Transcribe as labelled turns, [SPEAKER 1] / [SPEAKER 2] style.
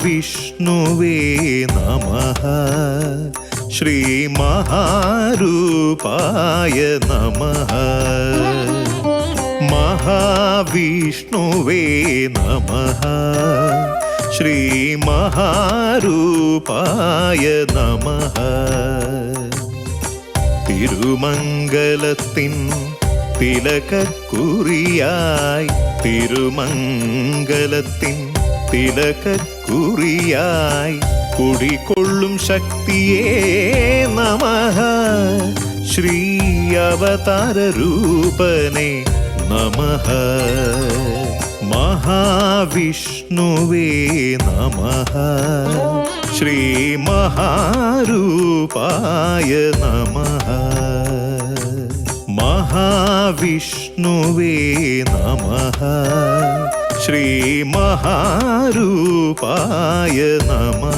[SPEAKER 1] മഹാവിഷ്ണുവേ നമ. ശ്രീമഹാരൂപായ നമ. മഹാവിഷ്ണുവേ നമ. ശ്രീമഹാരൂപായ നമ. തിരുമംഗലത്തിൻ തിലകക്കുറിയായി തിരുമംഗലത്തിൻ തിലകക്കുറിയായി കുടികൊള്ളും ശക്തിയേ നമ. ശ്രീ അവതാര രൂപനെ നമ. മഹാവിഷ്ണുവേ നമ. ശ്രീ മഹാരൂപായ നമ. മഹാവിഷ്ണുവേ നമ. ശ്രീ മഹാരൂപായ നമ.